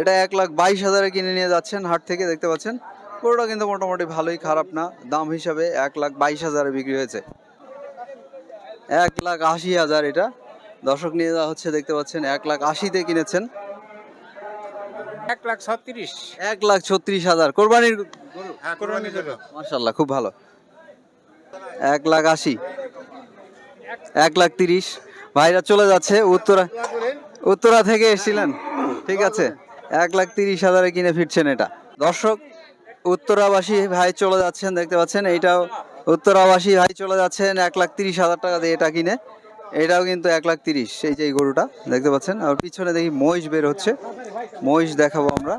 এটা এক লাখ বাইশ হাজারে কিনে নিয়ে যাচ্ছেন হাট থেকে দেখতে পাচ্ছেন। গরুটা কিন্তু মোটামুটি ভালোই খারাপ না দাম হিসাবে এক লাখ বাইশ হাজারে বিক্রি হয়েছে। এক লাখ আশি হাজার এটা। দর্শক নিয়ে যাওয়া হচ্ছে দেখতে পাচ্ছেন এক লাখ আশিতে কিনেছেন। এক লাখ ছত্রিশ। এক লাখ ছত্রিশ হাজার। কোরবানির হ্যাঁ খুব ভালো। এক লাখ আশি। এক লাখ তিরিশ। ভাইরা চলে যাচ্ছে উত্তরা উত্তরা থেকে এসেছিলেন। ঠিক আছে। এক লাখ তিরিশ হাজারে কিনে ফিরছেন এটা। দর্শক, উত্তরাবাসী ভাই চলে যাচ্ছেন, দেখতে পাচ্ছেন এইটাও উত্তরাবাসী ভাই চলে যাচ্ছেন, এক লাখ তিরিশ হাজার টাকা দিয়ে এটা কিনে। এটাও কিন্তু এক লাখ তিরিশ, এই যে গরুটা, দেখতে পাচ্ছেন। আর পিছনে দেখি মহিষ বের হচ্ছে। মহিষ দেখাবো আমরা।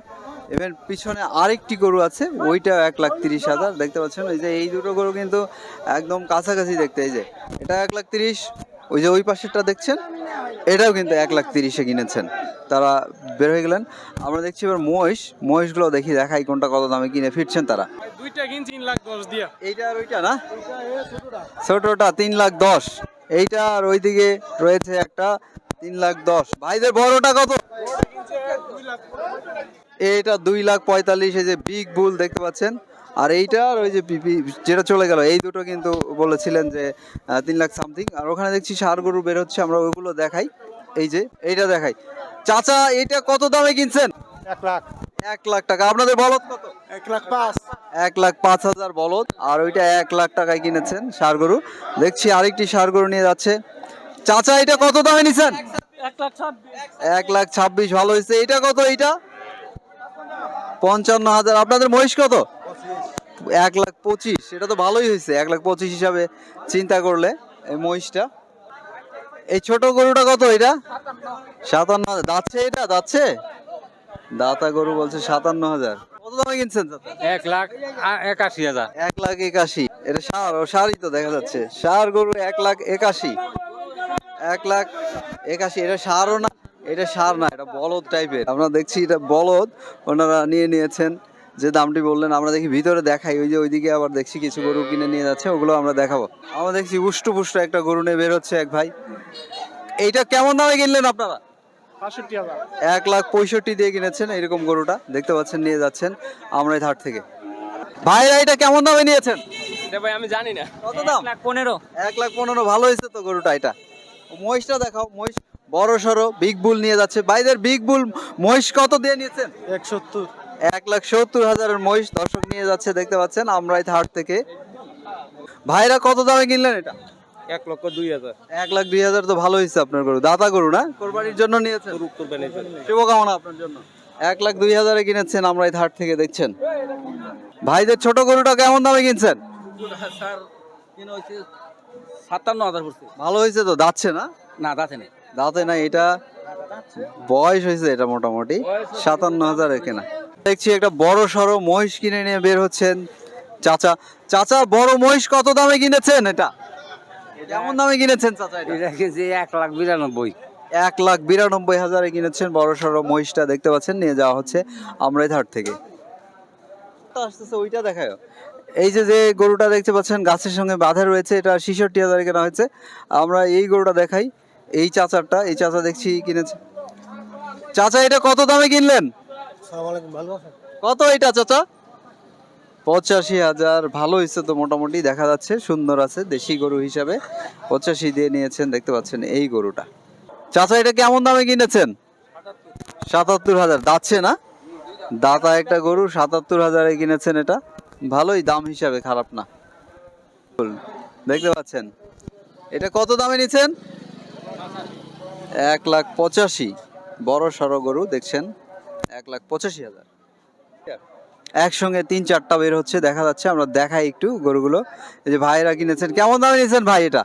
এবার পিছনে আরেকটি গরু আছে ওইটা এক লাখ তিরিশ হাজার, দেখতে পাচ্ছেন। এই যে এই দুটো গরু কিন্তু একদম কাছাকাছি দেখতে, এই যে। এটা এক লাখ তিরিশ ওই যে ওই পাশেরটা দেখছেন? এটাও কিন্তু এক লাখ তিরিশে কিনেছেন। তারা বের হয়ে গেলেন। আমরা দেখছি এবার মহিষ। মহিষগুলো দেখি দেখাই কোনটা কত দামে কিনে ফিরছেন তারা। দুইটা কিনছি তিন লাখ দশ দিয়া। এইটা আর ওইটা না? ছোটটা তিন লাখ দশ। এইটা আর ওইদিকে রয়েছে একটা তিন লাখ দশ। ভাইদের বড়টা কত? এটা দুই লাখ পঁয়তাল্লিশ এই যে বিগ বুল দেখতে পাচ্ছেন। আর এইটা আর ওই যে পিপি যেটা চলে গেল এই দুটো কিন্তু বলেছিলেন যে তিন লাখ সামথিং আর ওখানে দেখছি সার গরু বের হচ্ছে আমরা ওইগুলো দেখাই। এই যে এইটা দেখাই। চাচা এইটা কত দামে কিনছেন? এক লাখ। এক লাখ টাকা। আপনাদের বলদ কত? এক লাখ পাঁচ। এক লাখ পাঁচ হাজার বলদ। আর ওইটা এক লাখ টাকায় কিনেছেন সার গরু। দেখছি আরেকটি সার গরু নিয়ে যাচ্ছে। চাচা এটা কত দামে নিছেন? এক লাখ ছাব্বিশ। ভালো হয়েছে। এটা কত এইটা? পঞ্চান্ন হাজার। আপনাদের মহিষ কত? এক লাখ পঁচিশ এটা তো ভালোই হয়েছে এক লাখ পঁচিশ হিসাবে চিন্তা করলে এই মহিষটা। এই ছোট গরুটা কত এটা? সাতান্ন হাজার। দাচ্ছে এটা? দাচ্ছে দাতা গরু বলছে সাতান্ন হাজার। কত দামে কিনছেন এক লাখ একাশি হাজার। এক লাখ একাশি। এটা সার ও সারই তো দেখা যাচ্ছে। সার গরু এক লাখ একাশি। এক লাখ একাশি এটা সারও না এটা সার না এটা বলদ টাইপের আমরা দেখছি এটা বলদ ওনারা নিয়ে নিয়েছেন। যে দামটি বললেন আমরা দেখি ভিতরে দেখাই ওই যে ওইদিকে আবার দেখছি কিছু গরু কিনে নিয়ে যাচ্ছে ওগুলো আমরা দেখাবো। আমরা দেখছি উষ্ট পুষ্ট একটা গরু নিয়ে বের হচ্ছে এক ভাই। এইটা কেমন দামে কিনলেন আপনারা? এক লাখ পঁয়ষট্টি দিয়ে কিনেছেন এরকম গরুটা দেখতে পাচ্ছেন নিয়ে যাচ্ছেন আমরা এই ধার থেকে। ভাইরা এটা কেমন দামে নিয়েছেন? ভাই আমি জানি না। কত দাম? লাখ পনেরো। এক লাখ পনেরো ভালো হয়েছে তো গরুটা এটা। মহিষটা দেখাও মহিষ বড় সড়ো বিগ বুল নিয়ে যাচ্ছে। ভাইদের বিগ বুল মহিষ কত দিয়ে নিয়েছেন? এক সত্তর এক লাখ সত্তর হাজারের মহিষ দর্শক নিয়ে যাচ্ছে দেখতে পাচ্ছেন আমরা এই হাট থেকে। ভাইরা কত দামে কিনলেন এটা? এক লক্ষ দুই হাজার। এক লাখ দুই হাজার তো ভালো হয়েছে আপনার গরু। দাতা গরু না? কোরবানির জন্য নিয়েছেন? শুভকামনা আপনার জন্য। এক লাখ দুই হাজারে কিনেছেন আমরা এই হাট থেকে দেখছেন। ভাইদের ছোট গরুটা কেমন দামে কিনছেন? সাতান্ন হাজার ভালো হয়েছে তো? যাচ্ছে না? না দাঁতে নেই। দাঁতে না এটা বয়স হয়েছে এটা মোটামুটি। সাতান্ন হাজারে কেনা। দেখছি একটা বড় সড়ো মহিষ কিনে নিয়ে বের হচ্ছেন চাচা। চাচা বড় মহিষ কত দামে কিনেছেন এটা? কেমন দামে কিনেছেন চাচা এটা? কেজি এক লাখ বিরানব্বই। এক লাখ বিরানব্বই হাজারে কিনেছেন বড় সড়ো মহিষটা দেখতে পাচ্ছেন নিয়ে যাওয়া হচ্ছে আমরাই ধার থেকে আসতেছে ওইটা দেখায় এই যে যে গরুটা দেখতে পাচ্ছেন গাছের সঙ্গে বাঁধা রয়েছে এটা ছিষট্টি হাজারে কেনা হয়েছে। আমরা এই গরুটা দেখাই। এই চাচারটা এই চাচা দেখছি কিনেছে। চাচা এটা কত দামে কিনলেন? কত এটা চাচা? পঁচাশি হাজার ভালো হয়েছে তো মোটামুটি দেখা যাচ্ছে সুন্দর আছে দেশি গরু হিসাবে। পঁচাশি দিয়ে নিয়েছেন দেখতে পাচ্ছেন এই গরুটা। চাচা এটা কেমন দামে কিনেছেন? সাতাত্তর হাজার দাচ্ছে না? দাতা একটা গরু সাতাত্তর হাজারে কিনেছেন এটা। ভালোই দাম হিসাবে খারাপ না। দেখতে পাচ্ছেন। এটা কত দামে নিছেন এক লাখ পঁচাশি। বড় সড়ো গরু দেখছেন? এক লাখ পঁচাশি হাজার। একসঙ্গে তিন চারটা বের হচ্ছে দেখা যাচ্ছে। আমরা দেখাই একটু গরুগুলো। এই যে ভাইরা কিনেছেন কেমন দামে নিয়েছেন ভাই এটা?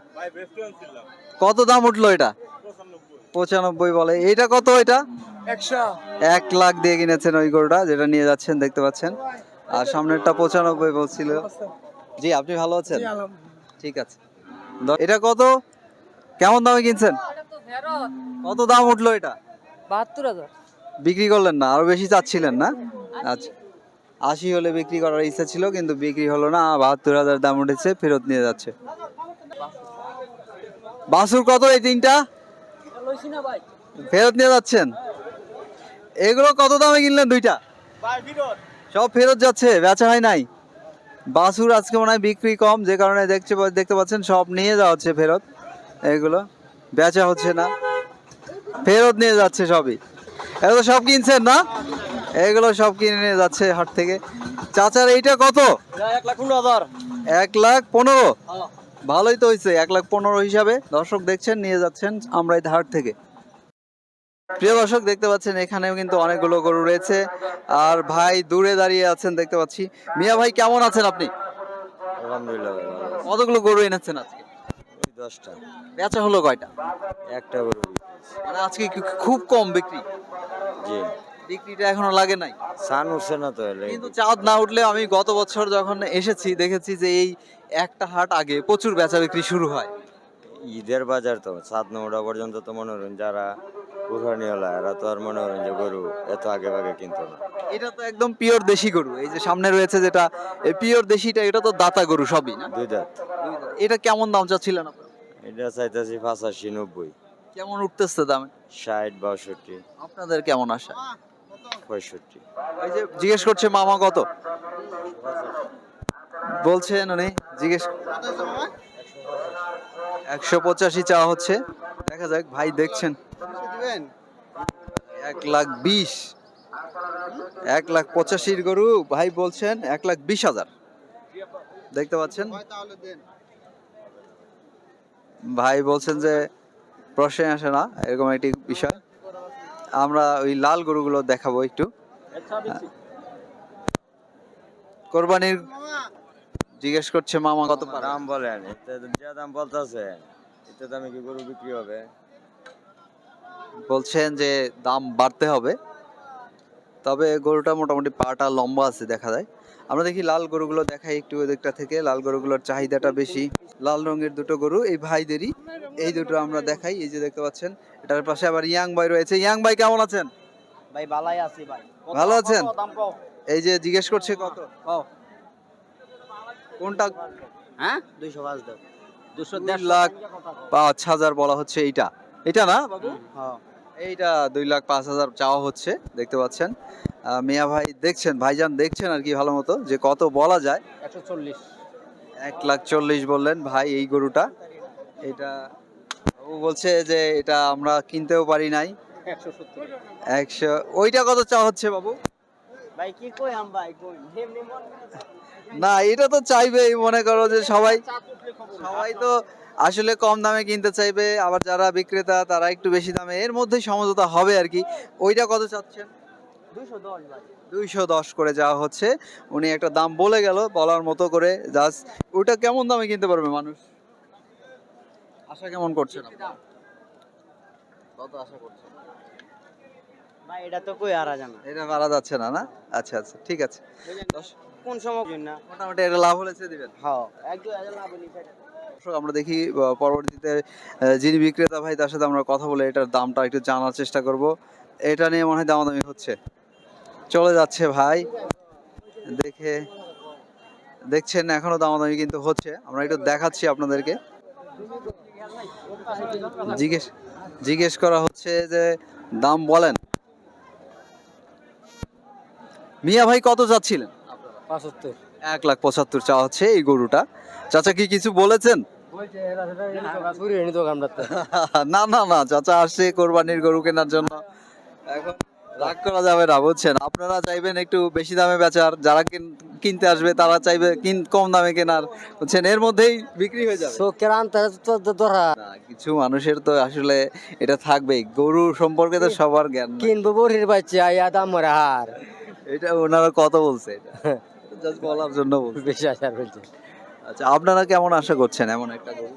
কত দাম উঠল এটা? পঁচানব্বই বলে। এটা কত এটা? এক লাখ দিয়ে কিনেছেন ওই গরুটা যেটা নিয়ে যাচ্ছেন দেখতে পাচ্ছেন। আর সামনেরটা পঁচানব্বই বলছিল। জি আপনি ভালো আছেন? ঠিক আছে। দ- এটা কত? কেমন দামে কিনছেন? কত দাম উঠল এটা? বাহাত্তর হাজার। বিক্রি করলেন না আরও বেশি চাচ্ছিলেন না? আচ্ছা। আশি হলে বিক্রি করার ইচ্ছা ছিল কিন্তু বিক্রি হলো না বাহাত্তর হাজার দাম উঠেছে ফেরত নিয়ে যাচ্ছে। বাসুর কত এই তিনটা? ফেরত নিয়ে যাচ্ছেন? এগুলো কত দামে কিনলেন দুইটা? সব ফেরত যাচ্ছে বেচা হয় নাই। বাসুর আজকে মনে হয় বিক্রি কম যে কারণে দেখছে দেখতে পাচ্ছেন সব নিয়ে যাওয়া হচ্ছে ফেরত এগুলো। বেচা হচ্ছে না। ফেরত নিয়ে যাচ্ছে সবই। এগুলো সব কিনছেন না? এগুলো সব কিনে নিয়ে যাচ্ছে হাট থেকে। চাচার এইটা কত? এক লাখ পনেরো। ভালোই তো হয়েছে এক লাখ পনেরো হিসাবে। দর্শক দেখছেন নিয়ে যাচ্ছেন আমরা এই হাট থেকে। প্রিয় দর্শক দেখতে পাচ্ছেন এখানেও কিন্তু অনেকগুলো গরু রয়েছে। আর ভাই দূরে দাঁড়িয়ে আছেন দেখতে পাচ্ছি। মিয়া ভাই কেমন আছেন আপনি? আলহামদুলিল্লাহ। কতগুলো গরু এনেছেন আজকে? দশটা। বেচা হলো কয়টা? একটা গরু মানে আজকে কি- খুব কম বিক্রি? জি। বিক্রিটা এখনও লাগে নাই? সান উঠছে না তো এলে। কিন্তু চাঁদ না উঠলে আমি গত বছর যখন এসেছি দেখেছি যে এই একটা হাট আগে প্রচুর বেচা বিক্রি শুরু হয়। ঈদের বাজার তো সাত নটা পর্যন্ত তো মনে করেন যারা কুরবানি এরা তো আর মনে যে গরু এত আগে ভাগে কিনতো না। এটা তো একদম পিওর দেশি গরু। এই যে সামনে রয়েছে যেটা এই পিওর দেশিটা এটা তো দাতা গরু সবই না? দুই দাঁত। এটা কেমন দাম চাচ্ছিলেন আপনারা? এটা চাইতেছি পাঁচাশি নব্বই। কেমন উঠতেছে দামে? ষাট বাষট্টি। আপনাদের কেমন আসা পঁয়ষট্টি। এই যে জিজ্ঞেস করছে মামা কত? বলছেন উনি জিজ্ঞেস একশো পঁচাশি চাওয়া হচ্ছে। দেখা যাক ভাই দেখছেন। এক লাখ বিশ। এক লাখ পঁচাশির গরু ভাই বলছেন এক লাখ বিশ হাজার। দেখতে পাচ্ছেন? ভাই বলছেন যে প্রশ্নে আসে না এরকম একটি বিষয়। আমরা ওই লাল গরুগুলো দেখাবো একটু। কোরবানির জিজ্ঞেস করছে মামা কত দাম বলেন যা দাম বলতেছে এতে দামে কি গরু বিক্রি হবে? বলছেন যে দাম বাড়তে হবে তবে গরুটা মোটামুটি পাটা লম্বা আছে দেখা যায়। আমরা দেখি লাল গরুগুলো দেখাই একটু ওই দিকটা থেকে। লাল গরুগুলোর চাহিদাটা বেশি। লাল রঙের দুটো গরু এই ভাইদেরই। এই দুটো আমরা দেখাই এই যে দেখতে পাচ্ছেন। এটার পাশে আবার ইয়াং ভাই রয়েছে। ইয়াং ভাই কেমন আছেন? ভাই বালাই আছি ভাই। ভালো আছেন? এই যে জিজ্ঞেস করছে কত? কোনটা? হ্যাঁ? দুইশো পাঁচ দাও। দুশো দেড়শো লাখ পাঁচ হাজার বলা হচ্ছে এইটা। এটা না বাবু? হ্যাঁ। এইটা দুই লাখ পাঁচ হাজার চাওয়া হচ্ছে দেখতে পাচ্ছেন। মিয়া ভাই দেখছেন ভাইজান দেখছেন আর কি ভালো মতো যে কত বলা যায়। একশো চল্লিশ। এক লাখ চল্লিশ বললেন ভাই এই গরুটা। এটা ও বলছে যে এটা আমরা কিনতেও পারি নাই। একশো ওইটা কত চাওয়া হচ্ছে বাবু? ভাই কি কই আম ভাই কই? এমনি না এটা তো চাইবেই মনে করো যে সবাই সবাই তো আসলে কম দামে কিনতে চাইবে আবার যারা বিক্রেতা তারা একটু বেশি দামে এর মধ্যেই সমঝোতা হবে আর কি। ওইটা কত চাচ্ছেন? দুইশো দশ করে যাওয়া হচ্ছে। উনি একটা দাম বলে গেল বলার মতো করে জাস্ট ওটা কেমন দামে কিনতে পারবে মানুষ? আশা কেমন করছেন আপনারা? কত আশা করছেন? ভাই এটা তো কই আর জানা? এটা মারা যাচ্ছে না না? আচ্ছা আচ্ছা ঠিক আছে। কোন সময় না? মোটামুটি এটা লাভ দিবেন। হ্যাঁ এক লাভ আমরা দেখি পরবর্তীতে যিনি বিক্রেতা ভাই, তার সাথে আমরা কথা বলে এটার দামটা একটু জানার চেষ্টা করব। এটা নিয়ে মনে হয় দামাদামি হচ্ছে। চলে যাচ্ছে ভাই। দেখে, দেখছেন, এখনও দামাদামি কিন্তু হচ্ছে। আমরা একটু দেখাচ্ছি আপনাদেরকে। জিজ্ঞেস জিজ্ঞেস করা হচ্ছে যে, দাম বলেন। মিয়া ভাই, কত যাচ্ছিলেন এক লাখ পঁচাত্তর চাওয়া হচ্ছে এই গরুটা। চাচা কি কিছু বলেছেন? না না না চাচা আসছে কোরবানির গরু কেনার জন্য। এখন রাগ করা যাবে না বুঝছেন? আপনারা চাইবেন একটু বেশি দামে বেচার যারা কিন- কিনতে আসবে তারা চাইবে কম দামে কেনার বুঝছেন? এর মধ্যেই বিক্রি হয়ে যাবে। কিছু মানুষের তো আসলে এটা থাকবেই। গরু সম্পর্কে তো সবার জ্ঞান কিনবো বড়ির বাচ্চা দাম মরে হার। এটা ওনারা কত বলছে এটা? জাস্ট বলার জন্য বলছে। বেশি আসার বলছে আচ্ছা আপনারা কেমন আশা করছেন এমন একটা গরু?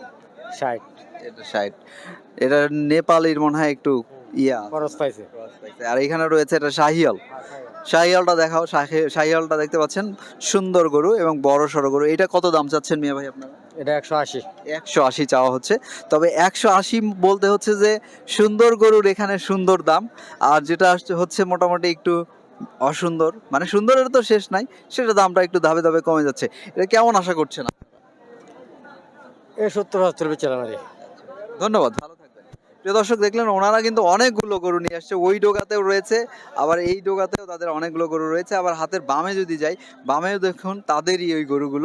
ষাট। এটা ষাট। এটা নেপালের মনে হয় একটু ইয়া খরচ পাইছে। আর এখানে রয়েছে এটা শাহিয়াল। শাহিয়ালটা দেখাও শাহি- শাহিয়ালটা দেখতে পাচ্ছেন? সুন্দর গরু এবং বড় সড়ো গরু। এটা কত দাম চাচ্ছেন মিয়া ভাই আপনারা? এটা একশো আশি। একশো আশি চাওয়া হচ্ছে। তবে একশো আশি বলতে হচ্ছে যে সুন্দর গরুর এখানে সুন্দর দাম। আর যেটা আসছে- হচ্ছে মোটামুটি একটু অসুন্দর। মানে সুন্দরের তো শেষ নাই সেটা দামটা একটু ধাপে ধাপে কমে যাচ্ছে। এটা কেমন আশা করছেন? এ সত্তর সত্তর বেচালাম আরে। ধন্যবাদ ভালো থাকবেন। প্রিয় দর্শক দেখলেন ওনারা কিন্তু অনেকগুলো গরু নিয়ে আসছে। ওই ডোগাতেও রয়েছে আবার এই ডোগাতেও তাদের অনেকগুলো গরু রয়েছে। আবার হাতের বামে যদি যাই বামেও দেখুন তাদেরই ওই গরুগুলো।